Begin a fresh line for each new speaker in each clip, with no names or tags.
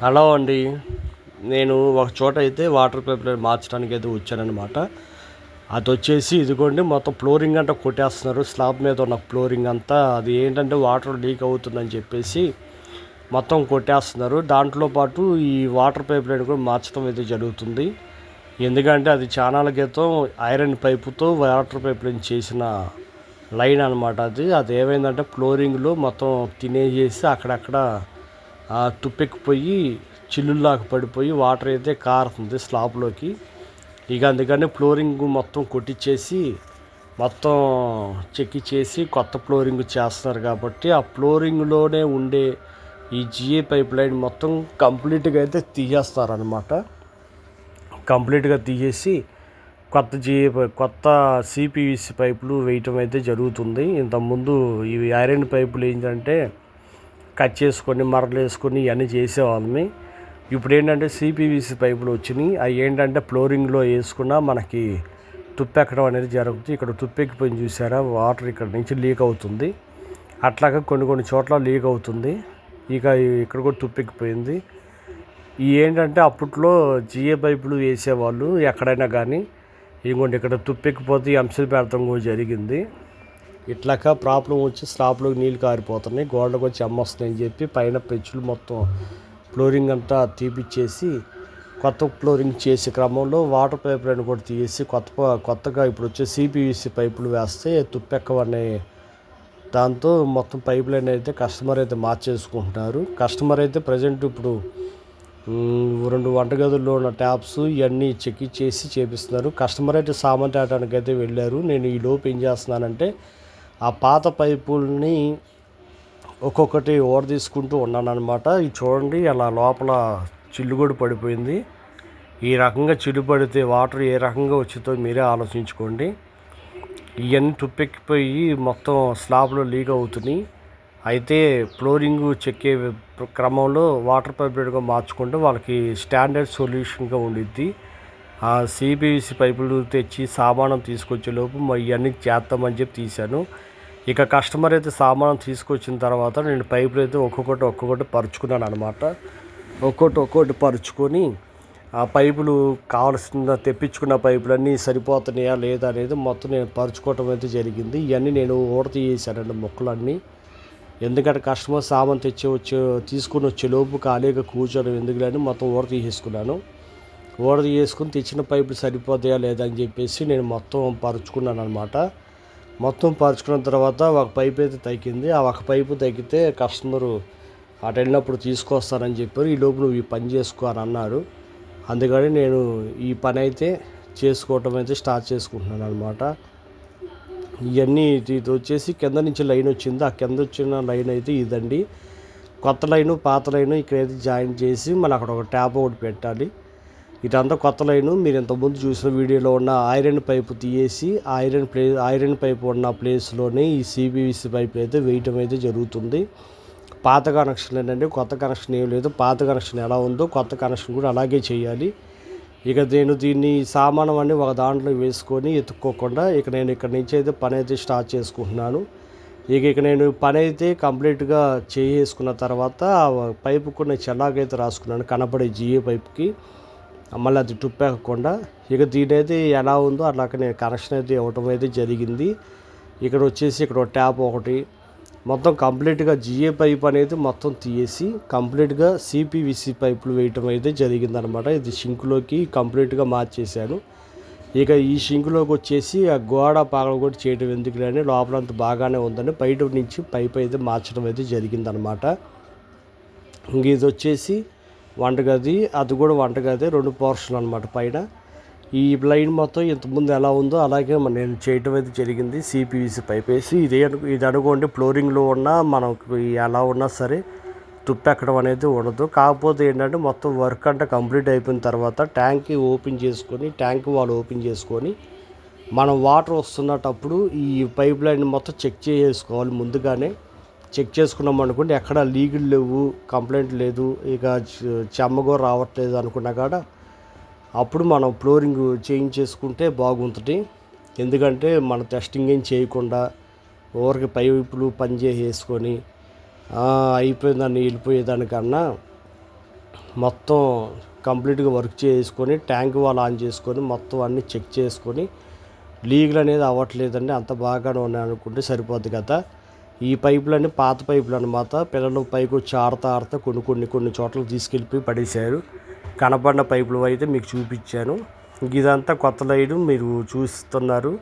Hello అండి. నేను ఒక చోట అయితే వాటర్ పైప్ మార్చడానికి అయితే వచ్చానమాట అది వచ్చేసి ఇదిగోండి మొత్తం ఫ్లోరింగ్ అంతా కొట్టేస్తున్నారు. స్లాబ్ మీద ఉన్న ఫ్లోరింగ్ అంతా. అది ఏంటంటే వాటర్ లీక్ అవుతుందని చెప్పేసి మొత్తం కొట్టేస్తున్నారు. దాంట్లో పాటు ఈ వాటర్ పైప్ లైన్ కూడా మార్చడం అయితే జరుగుతుంది. ఎందుకంటే అది చాలా క్రితం ఐరన్ పైపుతో వాటర్ పైప్ లైన్ చేసిన లైన్ అనమాట అది. అది ఏమైందంటే ఫ్లోరింగ్లో మొత్తం తినేసేసి అక్కడక్కడ తుప్పెక్కిపోయి చిల్లుల్లాగా పడిపోయి వాటర్ అయితే కారుతుంది స్లాబ్లోకి. ఇక అందుకని ఫ్లోరింగ్ మొత్తం కొట్టించేసి మొత్తం చెక్కిచ్చేసి కొత్త ఫ్లోరింగ్ చేస్తున్నారు కాబట్టి ఆ ఫ్లోరింగ్లోనే ఉండే ఈ జిఏ పైప్ లైన్ మొత్తం కంప్లీట్గా అయితే తీసేస్తారనమాట కంప్లీట్గా తీసేసి కొత్త జిఏ కొత్త సిపివిసి పైపులు వేయటం అయితే జరుగుతుంది. ఇంతకుముందు ఇవి ఐరన్ పైపులు ఏంటంటే కట్ చేసుకొని మరలు వేసుకొని ఇవన్నీ చేసేవాళ్ళమి. ఇప్పుడు ఏంటంటే సిపివిసి పైపులు వచ్చినాయి. అవి ఏంటంటే ఫ్లోరింగ్లో వేసుకున్న మనకి తుప్పెక్కడం అనేది జరుగుతుంది. ఇక్కడ తుప్పెక్కిపోయింది చూసారా? వాటర్ ఇక్కడ నుంచి లీక్ అవుతుంది. అట్లాగా కొన్ని కొన్ని చోట్ల లీక్ అవుతుంది. ఇక ఇక్కడ కూడా తుప్పెక్కిపోయింది ఈ ఏంటంటే అప్పట్లో జిఏ పైపులు వేసేవాళ్ళు ఎక్కడైనా కానీ. ఇదిగోండి ఇక్కడ తుప్పెక్కిపోతే ఈ అంశాలు పెడతాం కూడా జరిగింది. ఇట్లాగా ప్రాబ్లం వచ్చి స్లాబ్లోకి నీళ్ళు కారిపోతున్నాయి. గోడలకు వచ్చి అమ్మొస్తున్నాయని చెప్పి పైన పెచ్చులు మొత్తం ఫ్లోరింగ్ అంతా తీపిచ్చేసి కొత్త ఫ్లోరింగ్ చేసే క్రమంలో వాటర్ పైప్ లైన్ కూడా తీసి కొత్త కొత్తగా ఇప్పుడు వచ్చే సిపివిసి పైపులు వేస్తే తుప్పెక్కవనే దాంతో మొత్తం పైప్ లైన్ అయితే కస్టమర్ అయితే మార్చేసుకుంటున్నారు. కస్టమర్ అయితే ప్రజెంట్ ఇప్పుడు రెండు వంటగదుల్లో ఉన్న ట్యాప్స్ ఇవన్నీ చెక్ చేసి చేపిస్తున్నారు. కస్టమర్ అయితే సామాన్ తేటానికి అయితే వెళ్ళారు. నేను ఈ లోపు ఏం చేస్తున్నానంటే ఆ పాత పైపుల్ని ఒక్కొక్కటి ఓడ తీసుకుంటూ ఉన్నాను అనమాట ఇది చూడండి అలా లోపల చిల్లుగొడు పడిపోయింది. ఈ రకంగా చిల్లు పడితే వాటర్ ఏ రకంగా వచ్చిందో మీరే ఆలోచించుకోండి. ఇవన్నీ తుప్పెక్కిపోయి మొత్తం స్లాబ్లో లీక్ అవుతున్నాయి. అయితే ఫ్లోరింగ్ చెక్కే క్రమంలో వాటర్ పైప్ మార్చుకుంటే వాళ్ళకి స్టాండర్డ్ సొల్యూషన్గా ఉండిద్ది. ఆ సిపివిసి పైపులు తెచ్చి సామానం తీసుకొచ్చే లోపు ఇవన్నీ చేస్తామని చెప్పి తీశాను. ఇక కస్టమర్ అయితే సామానం తీసుకొచ్చిన తర్వాత నేను పైపులు అయితే ఒక్కొక్కటి ఒక్కొక్కటి పరుచుకున్నాను అనమాట ఒక్కొక్కటి ఒక్కొక్కటి పరుచుకొని ఆ పైపులు కావాల్సిన తెప్పించుకున్న పైపులన్నీ సరిపోతున్నాయా లేదా అనేది మొత్తం నేను పరుచుకోవటం అయితే జరిగింది. ఇవన్నీ నేను ఊడ తీసేసానండి మొక్కలన్నీ. ఎందుకంటే కస్టమర్ సామాన్ తెచ్చి వచ్చే తీసుకుని వచ్చే లోపు ఖాళీగా ఎందుకు ఎందుకులని మొత్తం ఊడ తీసేసుకున్నాను. ఊడ చేసుకుని తెచ్చిన పైపులు సరిపోతాయా లేదా అని చెప్పేసి నేను మొత్తం పరుచుకున్నాను అనమాట మొత్తం పరుచుకున్న తర్వాత ఒక పైప్ అయితే తగ్గింది. ఆ ఒక పైపు తగ్గితే కస్టమరు అటు వెళ్ళినప్పుడు తీసుకొస్తానని చెప్పారు. ఈ లోపు నువ్వు ఈ పని చేసుకో అని అన్నారు. అందుకని నేను ఈ పని అయితే చేసుకోవటం అయితే స్టార్ట్ చేసుకుంటున్నాను అనమాట ఇవన్నీ ఇది వచ్చేసి కింద నుంచి లైన్ వచ్చింది. ఆ కింద వచ్చిన లైన్ అయితే ఇదండి. కొత్త లైను పాత లైను ఇక్కడైతే జాయిన్ చేసి మళ్ళీ అక్కడ ఒక ట్యాప్ ఒకటి పెట్టాలి. ఇదంతా కొత్త లైను. మీరు ఇంతకుముందు చూసిన వీడియోలో ఉన్న ఐరన్ పైపు తీయేసి ఐరన్ ప్లే ఐరన్ పైపు ఉన్న ప్లేస్లోనే ఈ సిబివిసి పైప్ అయితే వేయటం అయితే జరుగుతుంది. పాత కనెక్షన్ ఏంటంటే కొత్త కనెక్షన్ ఏం లేదు. పాత కనెక్షన్ ఎలా ఉందో కొత్త కనెక్షన్ కూడా అలాగే చేయాలి. ఇక నేను దీన్ని సామానం అన్ని ఒక దాంట్లో వేసుకొని ఎత్తుక్కోకుండా ఇక నేను ఇక్కడ నుంచి అయితే పని అయితే స్టార్ట్ చేసుకుంటున్నాను. ఇక ఇక నేను పని అయితే కంప్లీట్గా చేసుకున్న తర్వాత పైపుకు నేను చెల్లాగైతే రాసుకున్నాను. కనపడే జిఏ పైప్కి. మళ్ళీ అది టుప్పెక్కకుండా ఇక దీని అయితే ఎలా ఉందో అట్లాగే నేను కనెక్షన్ అయితే ఇవ్వటం అయితే జరిగింది. ఇక్కడ వచ్చేసి ఇక్కడ ట్యాప్ ఒకటి. మొత్తం కంప్లీట్గా జిఏ పైప్ అనేది మొత్తం తీసి కంప్లీట్గా సిపివిసి పైపులు వేయటం అయితే జరిగిందనమాట ఇది షింక్లోకి కంప్లీట్గా మార్చేశాను. ఇక ఈ షింక్లోకి వచ్చేసి ఆ గోడ పాగల కూడా చేయడం ఎందుకు లేని లోపలంత బాగానే ఉందని బయట నుంచి పైప్ అయితే మార్చడం అయితే జరిగిందనమాట ఇంక ఇది వచ్చేసి వంటగది అది కూడా వంటగది రెండు పోర్షన్లు అనమాట పైన. ఈ లైన్ మొత్తం ఇంతకుముందు ఎలా ఉందో అలాగే నేను చేయటం అయితే జరిగింది. సిపివిసి పైప్ వేసి ఇదే ఇది అనుకోండి ఫ్లోరింగ్లో ఉన్న మనకు ఎలా ఉన్నా సరే తుప్పెక్కడం అనేది ఉండదు. కాకపోతే ఏంటంటే మొత్తం వర్క్ అంతా కంప్లీట్ అయిపోయిన తర్వాత ట్యాంక్ ఓపెన్ చేసుకొని ట్యాంక్ వాళ్ళు ఓపెన్ చేసుకొని మనం వాటర్ వస్తున్నటప్పుడు ఈ పైప్ లైన్ మొత్తం చెక్ చేసుకోవాలి ముందుగానే. చెక్ చేసుకున్నాం అనుకోండి ఎక్కడ లీగులు లేవు కంప్లైంట్ లేదు ఇక చెమ్మగో రావట్లేదు అనుకున్నా కాడ అప్పుడు మనం ఫ్లోరింగ్ చేంజ్ చేసుకుంటే బాగుంటుంది. ఎందుకంటే మన టెస్టింగ్ ఏం చేయకుండా ఊరికి పైపులు పనిచేసేసుకొని అయిపోయిందని వెళ్ళిపోయేదానికన్నా మొత్తం కంప్లీట్గా వర్క్ చేసుకొని ట్యాంక్ వాళ్ళు ఆన్ చేసుకొని మొత్తం అన్నీ చెక్ చేసుకొని లీగల్ అనేది అవ్వట్లేదండి అంత బాగానే ఉన్నాయి అనుకుంటే సరిపోద్ది కదా. ఈ పైపులన్నీ పాత పైపులు అనమాట పిల్లలు పైకి వచ్చి ఆడతా ఆడతా కొన్ని కొన్ని కొన్ని చోట్ల తీసుకెళ్ళిపోయి పడేశారు. కనపడిన పైపులు అయితే మీకు చూపించాను. ఇదంతా కొత్త లైన్ మీరు చూస్తున్నారు.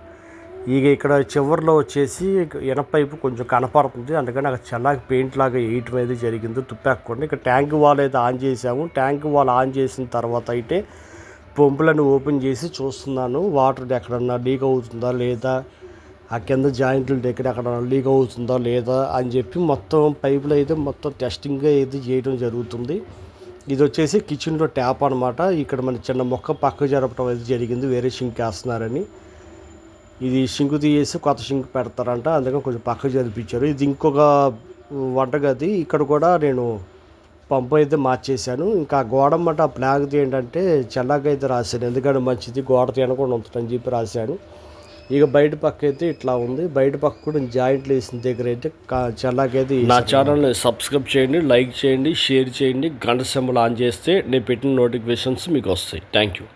ఇక ఇక్కడ చివరిలో వచ్చేసి ఎనప పైపు కొంచెం కనపడుతుంది. అందుకని అక్కడ చల్లాకి పెయింట్ లాగా వేయటం అయితే జరిగింది. తుప్పాకుండా ఇక ట్యాంక్ వాల్ అయితే ఆన్ చేసాము ట్యాంక్ వాల్ ఆన్ చేసిన తర్వాత అయితే పంపులను ఓపెన్ చేసి చూస్తున్నాను. వాటర్ ఎక్కడన్నా లీక్ అవుతుందా లేదా ఆ కింద జాయింట్లు దగ్గర అక్కడ లీక్ అవుతుందా లేదా అని చెప్పి మొత్తం పైపులు అయితే మొత్తం టెస్టింగ్ అయితే చేయడం జరుగుతుంది. ఇది వచ్చేసి కిచెన్లో ట్యాప్ అనమాట ఇక్కడ మన చిన్న మొక్క పక్క జరపడం అయితే జరిగింది. వేరే షింక్ వేస్తున్నారని. ఇది షింకు తీసేసి కొత్త షింక్ పెడతారంట. అందుకని కొంచెం పక్క జరిపించారు. ఇది ఇంకొక వంటగది. ఇక్కడ కూడా నేను పంపు అయితే మార్చేశాను. ఇంకా గోడ అన్నమాట ఆ ప్లాగ్ది ఏంటంటే చల్లగా అయితే రాశాను. ఎందుకంటే మంచిది గోడ తినకుండా ఉంటుందని చెప్పి రాశాను. ఇక బయట పక్క అయితే ఇట్లా ఉంది. బయట పక్క కూడా జాయింట్లు వేసిన దగ్గర అయితే చల్లకైతే నా ఛానల్ని సబ్స్క్రైబ్ చేయండి లైక్ చేయండి షేర్ చేయండి. గంట సింబల్ ఆన్ చేస్తే నేను పెట్టిన నోటిఫికేషన్స్ మీకు వస్తాయి. Thank you.